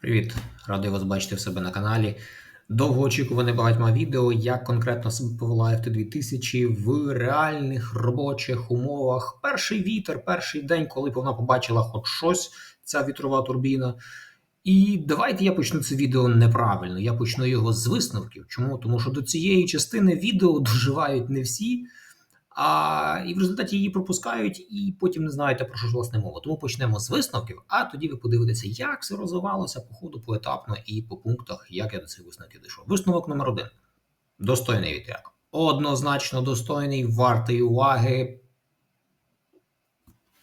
Привіт, радий вас бачити в себе на каналі. Довгоочікуване багатьма відео, як конкретно себе повела FT2000 в реальних робочих умовах. Перший вітер, перший день, коли вона побачила хоч щось, ця вітрова турбіна. І давайте я почну це відео неправильно. Я почну його з висновків. Чому? Тому що до цієї частини відео доживають не всі, а і в результаті її пропускають, і потім не знаєте про що ж власне мова. Тому почнемо з висновків, а тоді ви подивитеся, як все розвивалося по ходу поетапно і по пунктах, як я до цих висновків дійшов. Висновок номер один: достойний вітряк. Однозначно достойний, вартий уваги.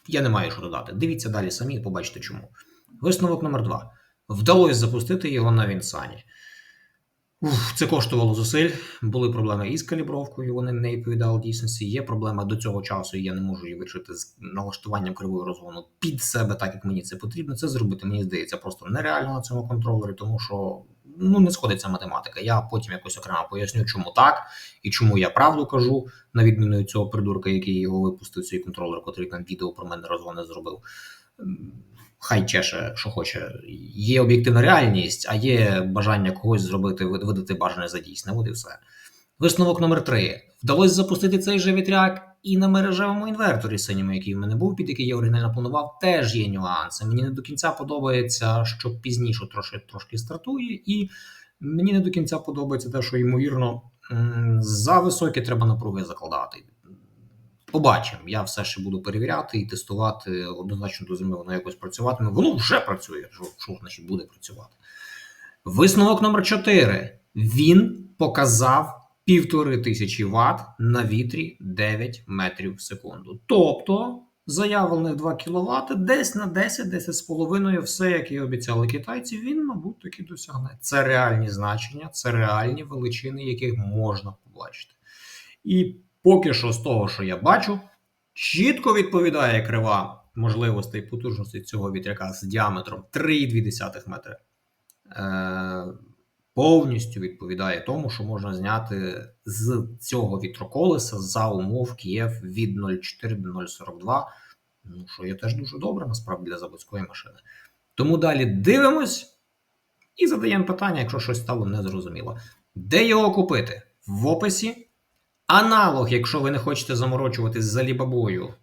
Я не маю що додати. Дивіться далі самі, побачите чому. Висновок номер два. Вдалося запустити його на Вінсані. Уф, це коштувало зусиль. Були проблеми із калібровкою, вони не відповідали дійсності. Є проблема до цього часу, і я не можу її вирішити з налаштуванням кривої розгону під себе, так як мені це потрібно. Це зробити, мені здається, просто нереально на цьому контролері, тому що ну не сходиться математика. Я потім якось окремо поясню, чому так і чому я правду кажу, на відміну від цього придурка, який його випустив, цей контролер, котрий там відео про мене розгони зробив. Хай чеше, що хоче. Є об'єктивна реальність, а є бажання когось зробити, видати бажане за дійсне. От і все. Висновок номер 3. Вдалося запустити цей же вітряк і на мережевому інверторі синьому, який в мене був, під який я оригінально планував, теж є нюанси. Мені не до кінця подобається, що пізніше трошки, трошки стартує, і мені не до кінця подобається те, що ймовірно за високі треба напруги закладати. Побачимо. Я все ще буду перевіряти і тестувати. Однозначно до зими воно якось працюватиме. Воно вже працює. Що, що значить буде працювати? Висновок номер 4. Він показав півтори тисячі Вт на вітрі 9 метрів в секунду. Тобто заявлених 2 кВт десь на 10, 10 з половиною, все, як і обіцяли китайці, він, мабуть, таки досягне. Це реальні значення, це реальні величини, яких можна побачити. І поки що з того, що я бачу, чітко відповідає крива можливостей потужності цього вітряка з діаметром 3,2 метри. Е, повністю відповідає тому, що можна зняти з цього вітроколеса за умов Київ від 0,4 до 0,42. Ну, що є теж дуже добре, насправді, для заводської машини. Тому далі дивимось і задаємо питання, якщо щось стало незрозуміло. Де його купити? В описі. Аналог, якщо ви не хочете заморочуватись з Алібабою,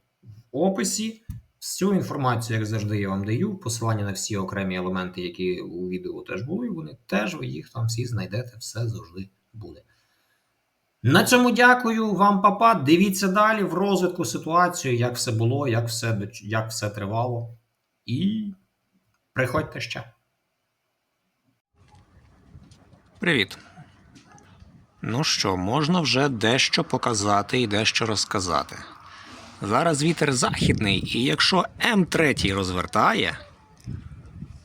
в описі. Всю інформацію, як завжди, я вам даю. Посилання на всі окремі елементи, які у відео теж були, вони теж ви їх там всі знайдете, все завжди буде. На цьому дякую вам, папа. Дивіться далі в розвитку ситуацію, як все було, як все, як все тривало. І приходьте ще. Привіт. Ну що, можна вже дещо показати і дещо розказати. Зараз вітер західний, і якщо М3 розвертає,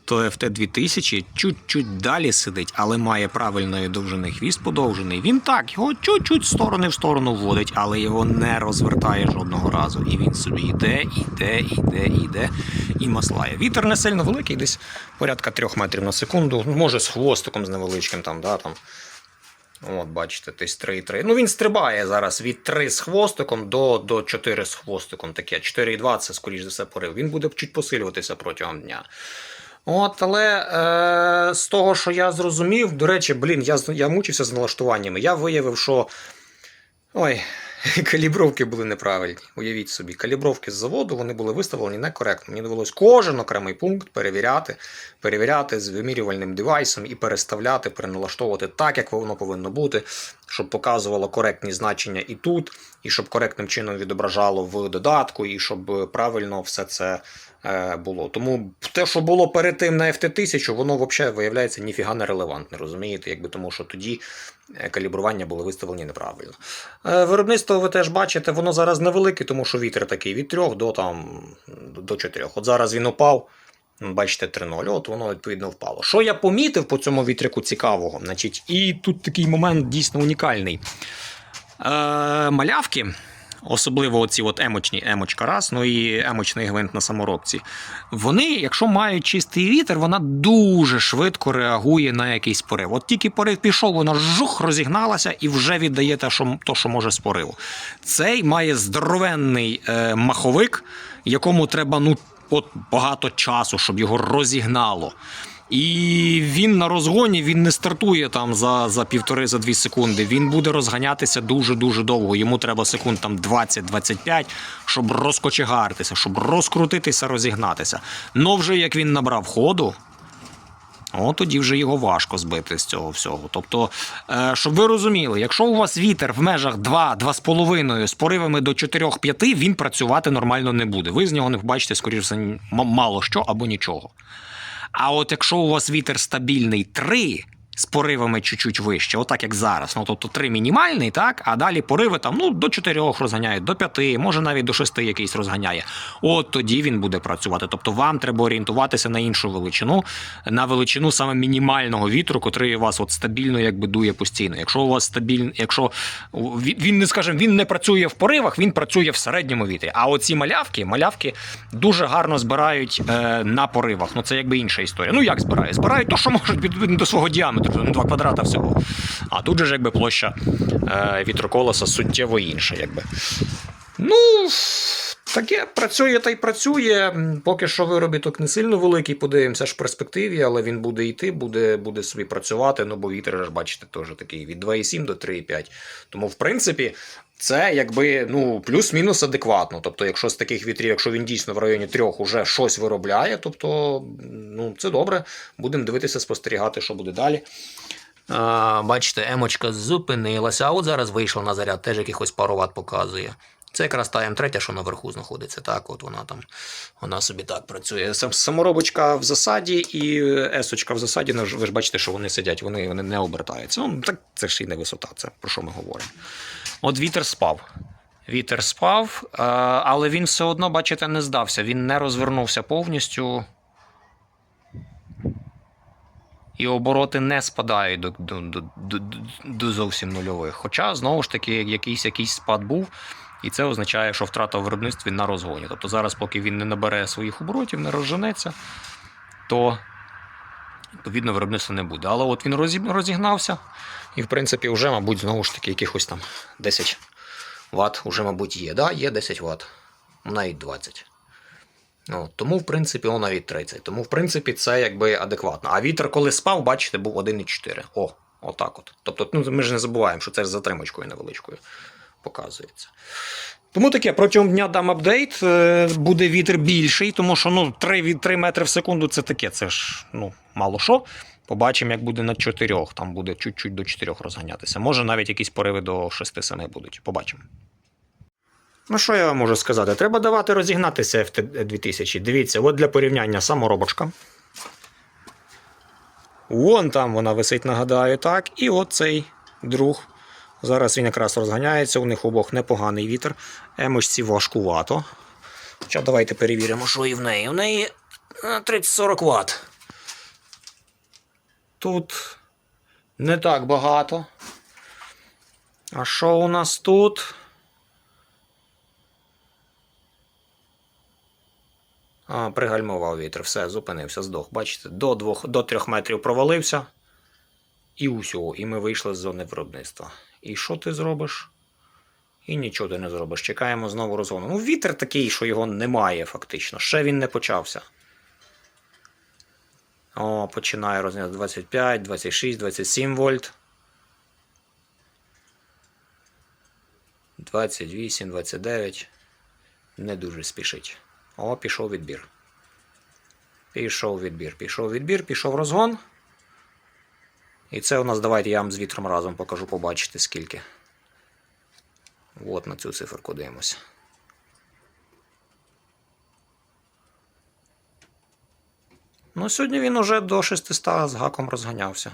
то FT2000 чуть-чуть далі сидить, але має правильної довжини хвіст подовжений. Він так, його чуть-чуть з сторони в сторону вводить, але його не розвертає жодного разу. І він собі йде, йде, йде, йде і маслає. Вітер не сильно великий, десь порядка 3 метрів на секунду. Може, з хвостиком з невеличким там, да, там. От, бачите, десь 3,3. Ну, він стрибає зараз від 3 з хвостиком до, до 4 з хвостиком. Таке 4,2 це, скоріш за все, порив. Він буде чуть посилюватися протягом дня. От, але е, з того, що я зрозумів, до речі, блін, я, я мучився з налаштуваннями. Я виявив, що. Ой, калібровки були неправильні. Уявіть собі, калібровки з заводу вони були виставлені некоректно. Мені довелось кожен окремий пункт перевіряти, перевіряти з вимірювальним девайсом і переставляти, переналаштовувати так, як воно повинно бути, щоб показувало коректні значення і тут, і щоб коректним чином відображало в додатку, і щоб правильно все це е, було. Тому те, що було перед тим на FT1000, воно взагалі виявляється ніфіга не релевантне, розумієте? Якби тому, що тоді калібрування були виставлені неправильно. Е, Виробництво ви теж бачите, воно зараз невелике, тому що вітер такий від 3 до, там, до 4. От зараз він упав. Бачите, 3-0, от воно відповідно впало. Що я помітив по цьому вітряку цікавого? Значить, і тут такий момент дійсно унікальний. Е, малявки, особливо оці от емочні емочка раз, ну і емочний гвинт на саморобці. Вони, якщо мають чистий вітер, вона дуже швидко реагує на якийсь порив. От тільки порив пішов, вона жух розігналася і вже віддає те, що, то, що може з пориву. Цей має здоровенний е, маховик, якому треба ну, от багато часу, щоб його розігнало. І він на розгоні він не стартує там за, за півтори за дві секунди. Він буде розганятися дуже-дуже довго. Йому треба секунд там 20-25, щоб розкочегаритися, щоб розкрутитися, розігнатися. Но вже як він набрав ходу, О, тоді вже його важко збити з цього всього. Тобто, е, щоб ви розуміли, якщо у вас вітер в межах 2-2,5 з поривами до 4-5, він працювати нормально не буде. Ви з нього не побачите, скоріш за мало що або нічого. А от якщо у вас вітер стабільний 3 з поривами чуть-чуть вище, отак як зараз, ну тобто 3 мінімальний, так, а далі пориви там ну, до 4 розганяють, до 5, може навіть до 6 якийсь розганяє. От тоді він буде працювати. Тобто вам треба орієнтуватися на іншу величину, на величину саме мінімального вітру, котрий у вас от стабільно якби дує постійно. Якщо у вас стабільний, якщо він не скажімо, він не працює в поривах, він працює в середньому вітрі. А оці малявки, малявки дуже гарно збирають е, на поривах. Ну це якби інша історія. Ну як збирають? Збирають то, що можуть відповідно до свого діаметру, ну 2 квадрата всього. А тут же ж якби площа е, вітроколеса суттєво інша, якби. Ну, таке працює та й працює. Поки що виробіток не сильно великий, подивимося ж в перспективі, але він буде йти, буде, буде собі працювати. Ну, бо вітер, ж бачите, теж такий від 2,7 до 3,5. Тому, в принципі, це якби ну, плюс-мінус адекватно. Тобто, якщо з таких вітрів, якщо він дійсно в районі трьох уже щось виробляє, тобто ну, це добре. Будемо дивитися, спостерігати, що буде далі. А, бачите, емочка зупинилася, а от зараз вийшла на заряд, теж якихось пару ват показує. Це якраз та М3, що наверху знаходиться. Так, от вона там, вона собі так працює. Саморобочка в засаді і есочка в засаді. ну, Ви ж бачите, що вони сидять, вони, вони не обертаються. Ну, так це ж і не висота, це про що ми говоримо. От вітер спав. Вітер спав, е, але він все одно, бачите, не здався. Він не розвернувся повністю. І обороти не спадають до, до, до, до, до зовсім нульових. Хоча, знову ж таки, якийсь, якийсь спад був, і це означає, що втрата в виробництві на розгоні. Тобто зараз, поки він не набере своїх оборотів, не розженеться, то відповідно виробництва не буде. Але от він розігнався, і, в принципі, вже, мабуть, знову ж таки, якихось там 10 Вт вже, мабуть, є. Да, є 10 Вт, навіть 20. Ну, тому, в принципі, о, навіть 30. Тому, в принципі, це якби адекватно. А вітер, коли спав, бачите, був 1,4. О, отак от. Тобто, ну, ми ж не забуваємо, що це з затримочкою невеличкою показується. Тому таке, протягом дня дам апдейт, е, буде вітер більший, тому що ну, 3, 3 метри в секунду це таке, це ж ну, мало що. Побачимо, як буде на 4, там буде чуть-чуть до 4 розганятися. Може навіть якісь пориви до 6-7 будуть. Побачимо. Ну, що я вам можу сказати? Треба давати розігнатися FT2000. Дивіться, от для порівняння саморобочка. Вон там вона висить, нагадаю, так. І от цей друг. Зараз він якраз розганяється, у них обох непоганий вітер. Емочці важкувато. Хоча давайте перевіримо, що і в неї. У неї е, 30-40 Вт. Тут не так багато. А що у нас тут? А, пригальмував вітер, все, зупинився, здох. Бачите, до 2, до 3 метрів провалився. І усього. І ми вийшли з зони виробництва. І що ти зробиш? І нічого ти не зробиш. Чекаємо знову розгону. Ну, вітер такий, що його немає, фактично. Ще він не почався. О, починає розняти 25, 26, 27 вольт. 28, 29. Не дуже спішить. О, пішов відбір. Пішов відбір, пішов відбір, пішов розгон. І це у нас, давайте я вам з вітром разом покажу, побачите скільки. От на цю циферку дивимося. Ну, сьогодні він уже до 600 з гаком розганявся.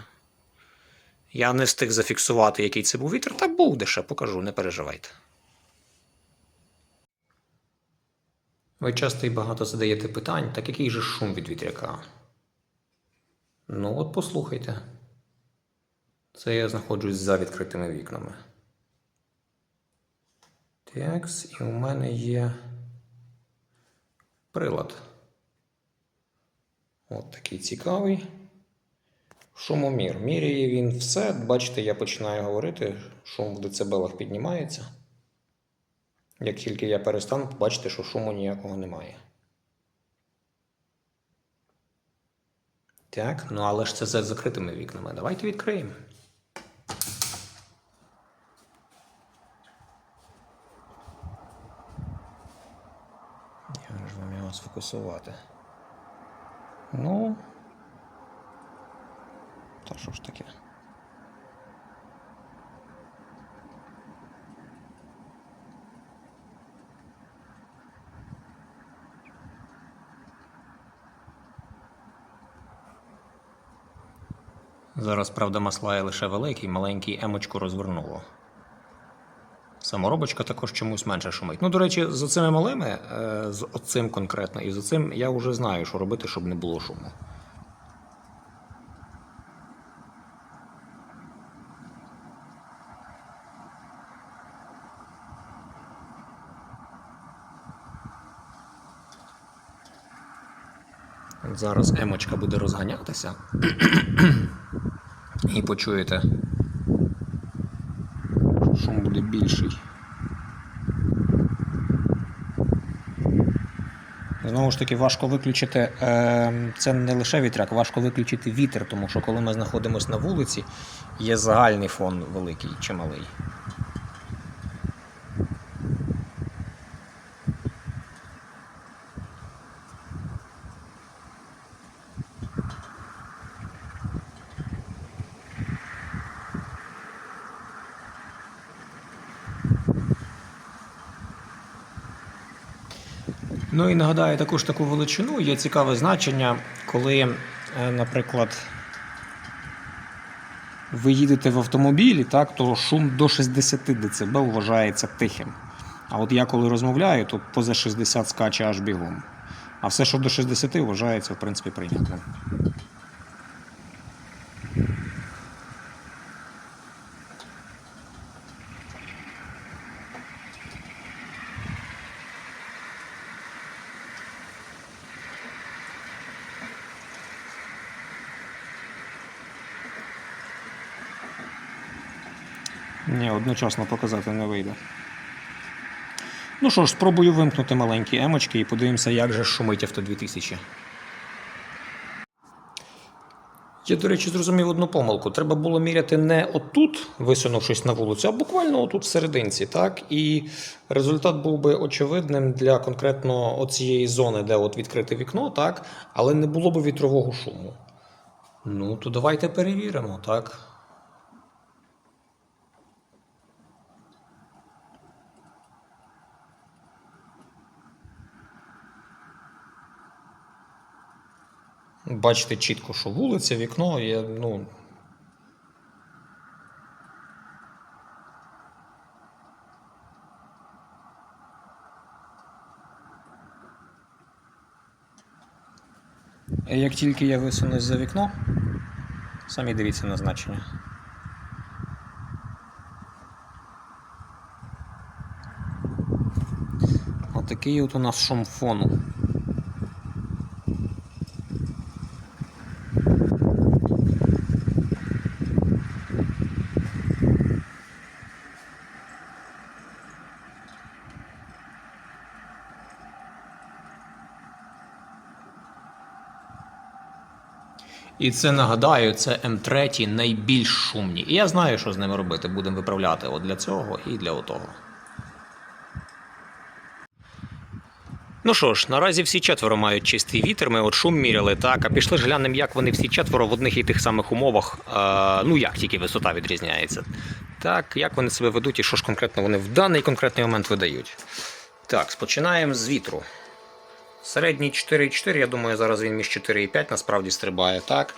Я не встиг зафіксувати, який це був вітер, та буде ще, покажу, не переживайте. Ви часто і багато задаєте питань, так який же шум від вітряка? Ну, от послухайте. Це я знаходжусь за відкритими вікнами. Такс, і у мене є прилад. От такий цікавий. Шумомір. Міряє він все. Бачите, я починаю говорити, шум в децибелах піднімається. Як тільки я перестану, побачите, що шуму ніякого немає. Так, ну але ж це за закритими вікнами. Давайте відкриємо. Як ж вам його сфокусувати? Ну. Та що ж таке? Зараз, правда, масла є лише великий, маленький емочку розвернуло. Саморобочка також чомусь менше шумить. Ну, до речі, за цими малими, е, з оцим конкретно, і за цим я вже знаю, що робити, щоб не було шуму. Зараз емочка буде розганятися. І почуєте, шум буде більший. Знову ж таки, важко виключити. Е, це не лише вітряк, важко виключити вітер, тому що коли ми знаходимося на вулиці, є загальний фон великий чи малий. І нагадаю також таку величину. Є цікаве значення, коли, е, наприклад, ви їдете в автомобілі, так, то шум до 60 дБ вважається тихим. А от я коли розмовляю, то поза 60 скаче аж бігом. А все, що до 60, вважається, в принципі, прийнятним. Ні, одночасно показати не вийде. Ну що ж, спробую вимкнути маленькі емочки і подивимося, як же шумить авто 2000. Я, до речі, зрозумів одну помилку. Треба було міряти не отут, висунувшись на вулицю, а буквально отут всерединці. Так? І результат був би очевидним для конкретно оцієї зони, де от відкрите вікно, так? але не було б вітрового шуму. Ну, то давайте перевіримо, так? Бачите чітко, що вулиця, вікно є, ну. Як тільки я висунусь за вікно, самі дивіться на значення. Отакий от у нас шум фону. І це нагадаю, це М3 найбільш шумні. І я знаю, що з ними робити. Будемо виправляти от для цього і для отого. Ну що ж, наразі всі четверо мають чистий вітер. Ми от шум міряли, так. А пішли ж глянемо, як вони всі четверо в одних і тих самих умовах. Е, ну як тільки висота відрізняється. Так, як вони себе ведуть і що ж конкретно вони в даний конкретний момент видають. Так, починаємо з вітру. Середній 4,4, я думаю, зараз він між 4,5 насправді стрибає, так?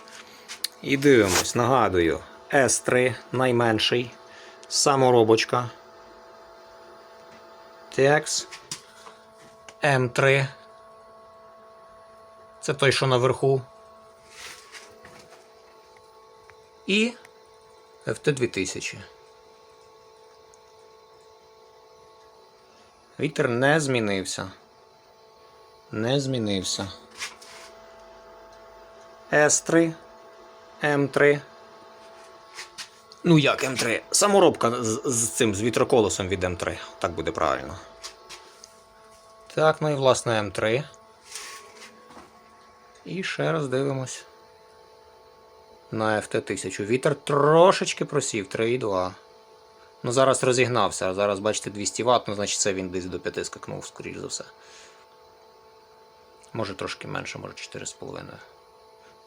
І дивимось, нагадую, S3 найменший, саморобочка. Текс. М3. Це той, що наверху. І FT2000. Вітер не змінився не змінився. С3, М3. Ну як М3? Саморобка з, з цим з вітроколесом від М3. Так буде правильно. Так, ну і власне М3. І ще раз дивимось. на FT1000. Вітер трошечки просів, 3,2. Ну, зараз розігнався, а зараз, бачите, 200 Вт, ну, значить, це він десь до 5 скакнув, скоріш за все. Може трошки менше, може 4,5.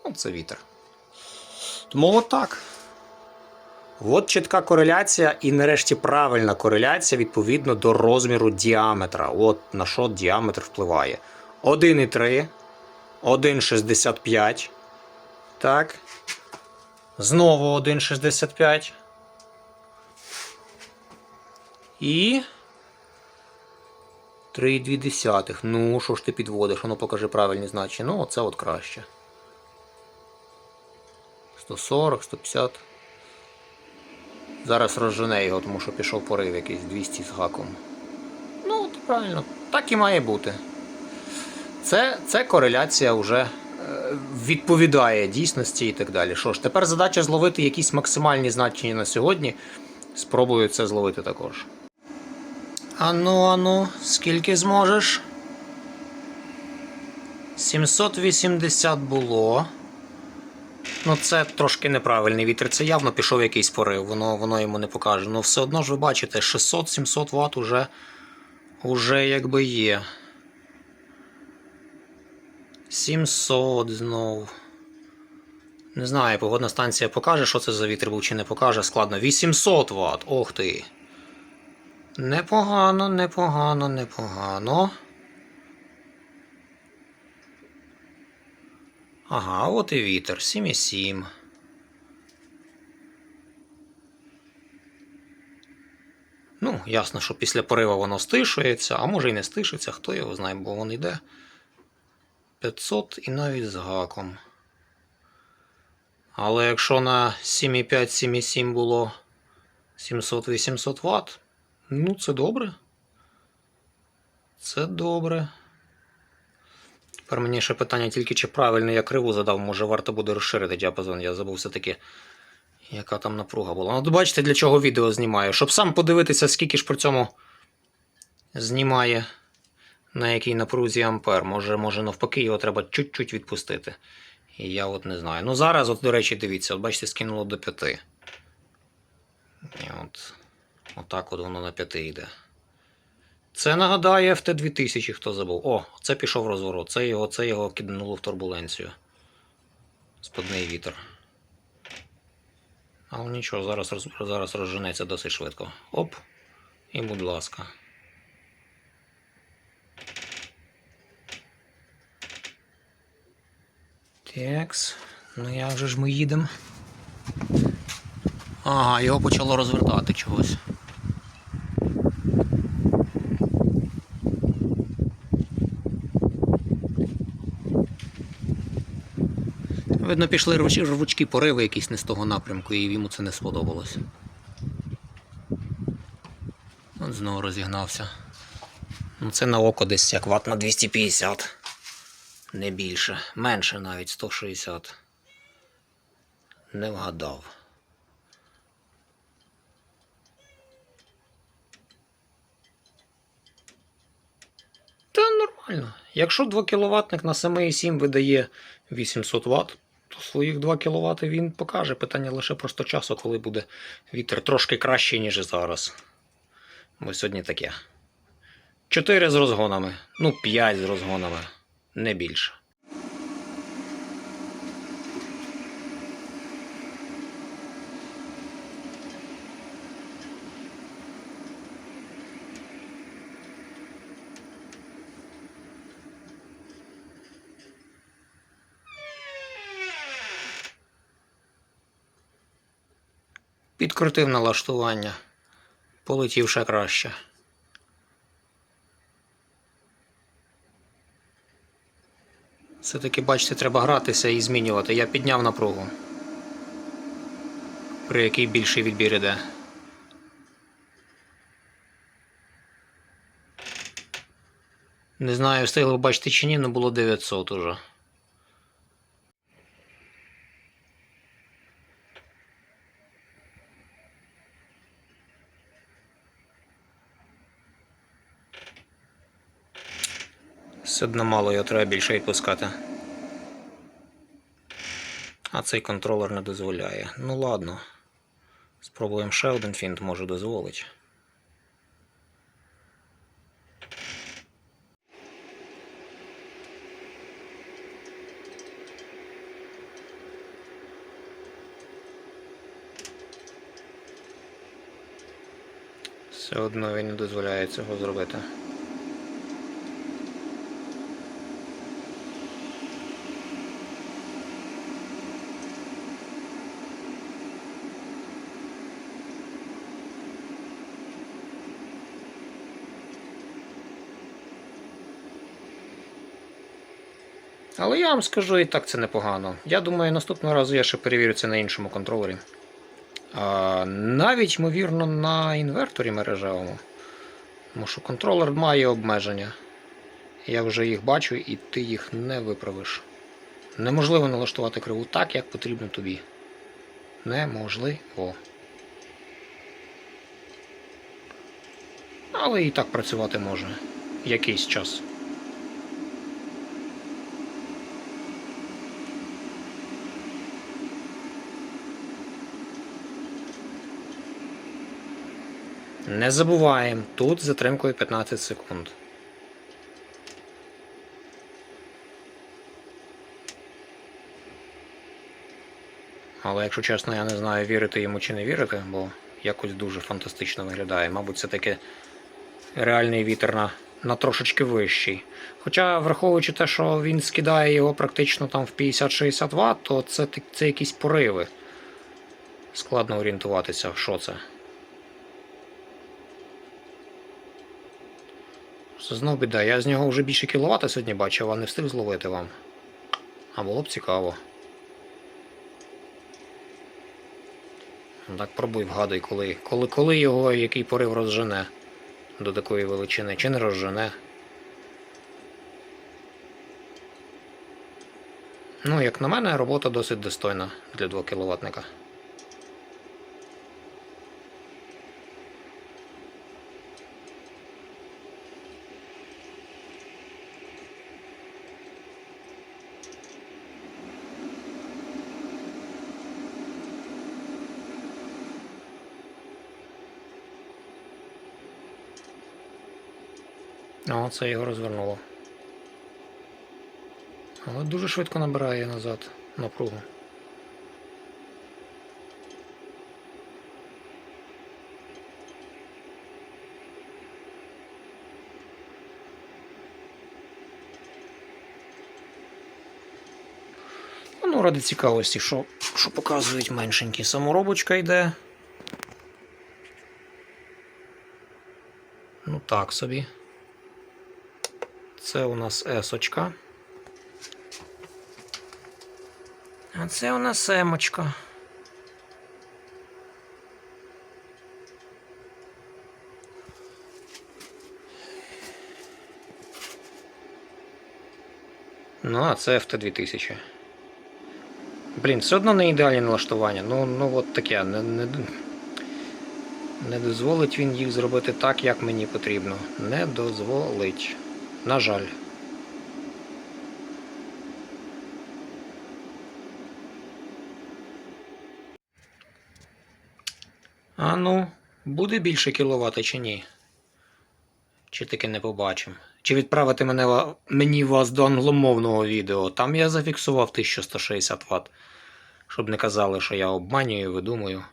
Ну, це вітер. Тому от так. От чітка кореляція, і нарешті правильна кореляція відповідно до розміру діаметра. От на що діаметр впливає. 1,3, 1,65. Так. Знову 1,65. І. 3,2. Ну, що ж ти підводиш? Воно покажи правильні значення. Ну, оце от краще. 140, 150. Зараз розжене його, тому що пішов порив якийсь 200 з гаком. Ну, правильно, так і має бути. Це, це кореляція вже е, відповідає дійсності і так далі. Що ж, тепер задача зловити якісь максимальні значення на сьогодні. Спробую це зловити також. Ану, ану, скільки зможеш? 780 було. Ну, це трошки неправильний вітер. Це явно пішов якийсь порив, воно, воно йому не покаже. Ну, все одно ж ви бачите, 600-700 Вт уже, уже якби є. 700 знов. Не знаю, погодна станція покаже, що це за вітер був чи не покаже. Складно. 800 Вт. Ох ти. Непогано, непогано, непогано. Ага, от і вітер, 7,7. Ну, ясно, що після пориву воно стишується, а може і не стишиться, хто його знає, бо він йде. 500 і навіть з гаком. Але якщо на 7,5-7,7 було 700-800 Вт, ну це добре. Це добре. Тепер мені ще питання тільки, чи правильно я криву задав, може варто буде розширити діапазон. Я забув все-таки, яка там напруга була. Ну, бачите, для чого відео знімаю. Щоб сам подивитися, скільки ж при цьому знімає на якій напрузі ампер. Може, може навпаки, його треба чуть-чуть відпустити. І я от не знаю. Ну зараз, от, до речі, дивіться, от бачите, скинуло до 5. І от, отак от воно на 5 йде. Це нагадає FT2000, хто забув. О, це пішов розворот. Це його, це його киднуло в турбуленцію. Спадний вітер. Але нічого, зараз, зараз розженеться досить швидко. Оп. І будь ласка. Текс. Ну як же ж ми їдемо? Ага, його почало розвертати чогось. Видно, пішли рвуч- рвучкі пориви якісь не з того напрямку, і йому це не сподобалось. От знову розігнався. Ну це на око десь як ват на 250. Не більше. Менше навіть 160. Не вгадав. Та нормально. Якщо 2 кВт на 7,7 видає 800 Вт, то своїх 2 кВт він покаже. Питання лише просто часу, коли буде вітер трошки кращий, ніж зараз. Бо сьогодні таке. 4 з розгонами, ну 5 з розгонами, не більше. Підкрутив налаштування. Полетів ще краще. Все-таки, бачите, треба гратися і змінювати. Я підняв напругу. При який більший відбір іде. Не знаю, встигли бачити чи ні, але було 900 уже. Все одно мало його треба більше відпускати. А цей контролер не дозволяє. Ну ладно. Спробуємо ще один фінт, може дозволить. Все одно він не дозволяє цього зробити. Але я вам скажу, і так це непогано. Я думаю, наступного разу я ще перевірю це на іншому контролері. А, навіть, ймовірно, на інверторі мережевому. Тому що контролер має обмеження. Я вже їх бачу, і ти їх не виправиш. Неможливо налаштувати криву так, як потрібно тобі. Неможливо. Але і так працювати може якийсь час. Не забуваємо, тут затримкою 15 секунд. Але якщо чесно, я не знаю, вірити йому чи не вірити, бо якось дуже фантастично виглядає. Мабуть, це таки реальний вітер на, на трошечки вищий. Хоча, враховуючи те, що він скидає його практично там в 50-60 Вт, то це, це якісь пориви. Складно орієнтуватися, що це. Це знов біда. Я з нього вже більше кіловата сьогодні бачив, а не встиг зловити вам. А було б цікаво. Так пробуй вгадуй, коли, коли, коли його який порив розжене до такої величини, чи не розжене. Ну, як на мене, робота досить достойна для 2 кіловатника. О, це його розвернуло. Але дуже швидко набирає назад напругу. Ну, ради цікавості, що, що показують меншенькі. Саморобочка йде. Ну так собі. Це у нас есочка. А це у нас емочка. Ну, а це FT2000. Блін, все одно не ідеальні налаштування. Ну, ну от таке. Не, не, не дозволить він їх зробити так, як мені потрібно. Не дозволить. На жаль. А ну, буде більше кіловата чи ні? Чи таки не побачимо? Чи відправити мене, мені вас до англомовного відео? Там я зафіксував 1160 Вт. Щоб не казали, що я обманюю, видумую.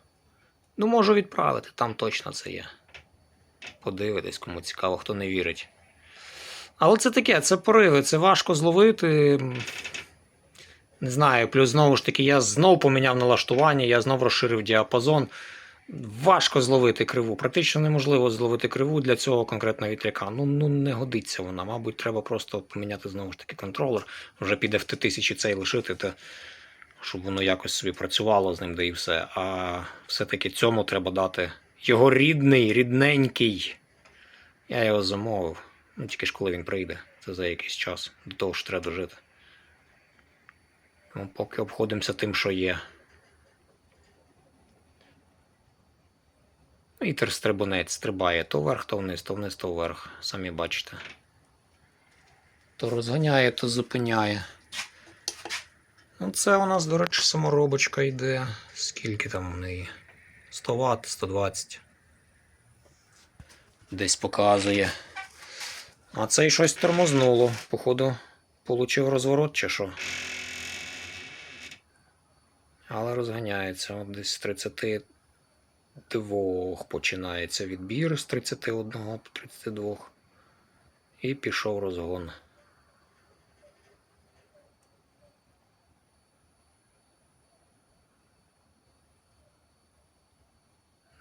Ну, можу відправити, там точно це є. Подивитись, кому цікаво, хто не вірить. Але це таке, це пориви, це важко зловити. Не знаю, плюс знову ж таки, я знов поміняв налаштування, я знов розширив діапазон. Важко зловити криву. Практично неможливо зловити криву для цього конкретного вітряка. Ну, ну не годиться вона. Мабуть, треба просто поміняти знову ж таки контролер. Вже піде в Т1000 цей лишити, та, щоб воно якось собі працювало з ним, де і все. А все-таки цьому треба дати його рідний, рідненький. Я його замовив. Ну, тільки ж коли він прийде, це за якийсь час. До того ж треба дожити. Ну, поки обходимося тим, що є. Вітер стрибунець стрибає то вверх, то вниз, то вниз, то вверх. Самі бачите. То розганяє, то зупиняє. Ну, це у нас, до речі, саморобочка йде. Скільки там в неї? 100 Вт, 120. Десь показує. А цей щось тормознуло. Походу, получив розворот чи що. Але розганяється. От десь з 32 починається відбір з 31 по 32. І пішов розгон.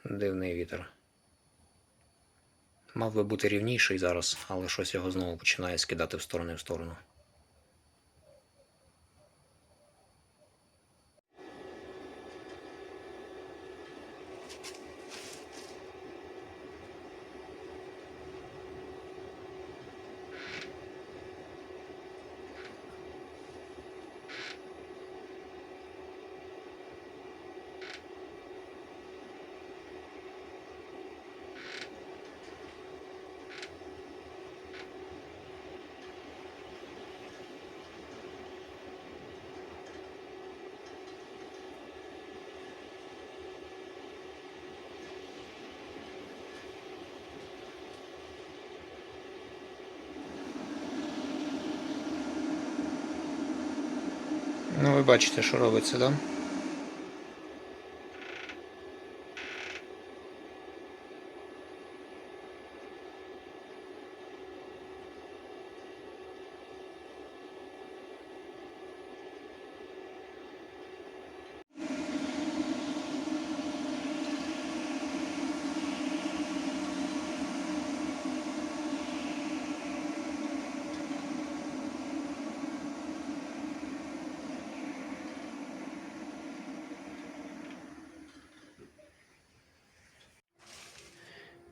Дивний вітер. Мав би бути рівніший зараз, але щось його знову починає скидати в сторони в сторону. Ви бачите, що робиться, так? Да?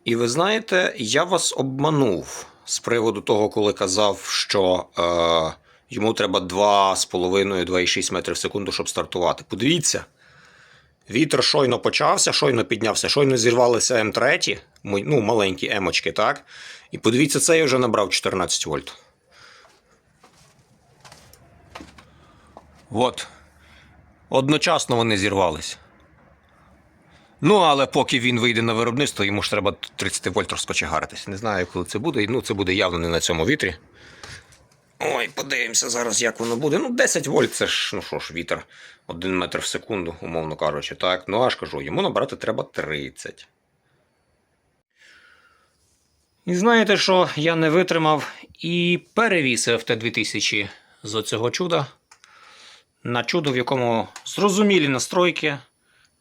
І ви знаєте, я вас обманув з приводу того, коли казав, що е, йому треба 2,5-2,6 метрів в секунду, щоб стартувати. Подивіться, вітер щойно почався, щойно піднявся, щойно зірвалися М3, ну, маленькі емочки, так? І подивіться, це я вже набрав 14 вольт. От. Одночасно вони зірвались. Ну, але поки він вийде на виробництво, йому ж треба 30 вольт розкочегаритись. Не знаю, коли це буде. Ну, це буде явно не на цьому вітрі. Ой, подивимося зараз, як воно буде. Ну, 10 вольт це ж, ну що ж, вітер 1 метр в секунду, умовно кажучи. Так, ну аж кажу, йому набрати треба 30. І знаєте що, я не витримав і перевісив Т-2000 з оцього чуда на чудо, в якому зрозумілі настройки,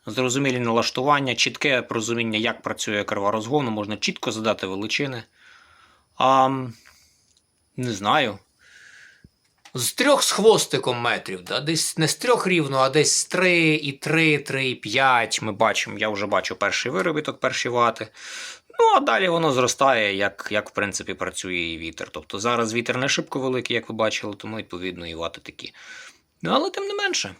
зрозумілі налаштування, чітке розуміння, як працює керва розгону, можна чітко задати величини. А, не знаю. З трьох з хвостиком метрів, да? десь не з трьох рівно, а десь з 3 і 3, 3 5. Ми бачимо, я вже бачу перший виробіток, перші вати. Ну, а далі воно зростає, як, як в принципі працює і вітер. Тобто зараз вітер не шибко великий, як ви бачили, тому відповідно і вати такі. Ну, але тим не менше.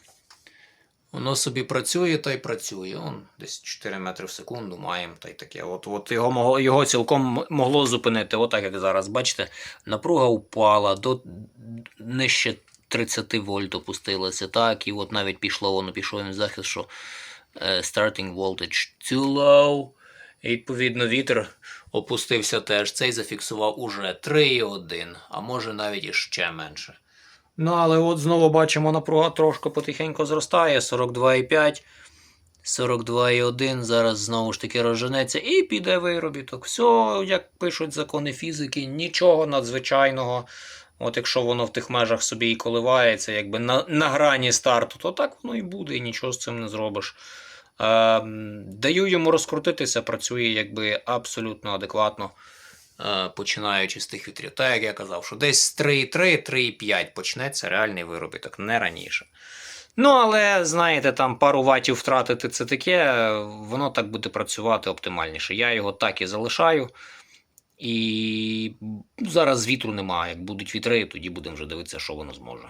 Воно собі працює та й працює. Он десь 4 метри в секунду маємо та й таке. От, от його, його цілком могло зупинити. Отак, як зараз, бачите, напруга впала до нижче 30 вольт опустилася. Так, і от навіть пішло, воно пішло на захист, що е, starting voltage too low. І відповідно вітер опустився теж. Цей зафіксував уже 3,1, а може навіть іще менше. Ну, але от знову бачимо, напруга трошки потихеньку зростає. 42,5, 42,1. Зараз знову ж таки розженеться і піде виробіток. Все, як пишуть закони фізики, нічого надзвичайного. От якщо воно в тих межах собі і коливається, якби на, на грані старту, то так воно і буде, і нічого з цим не зробиш. Е, даю йому розкрутитися, працює якби абсолютно адекватно починаючи з тих вітрів. Так як я казав, що десь з 3,3, 3,5 почнеться реальний виробіток, не раніше. Ну, але знаєте, там пару ватів втратити це таке, воно так буде працювати оптимальніше. Я його так і залишаю. І зараз вітру немає. Як будуть вітри, тоді будемо вже дивитися, що воно зможе.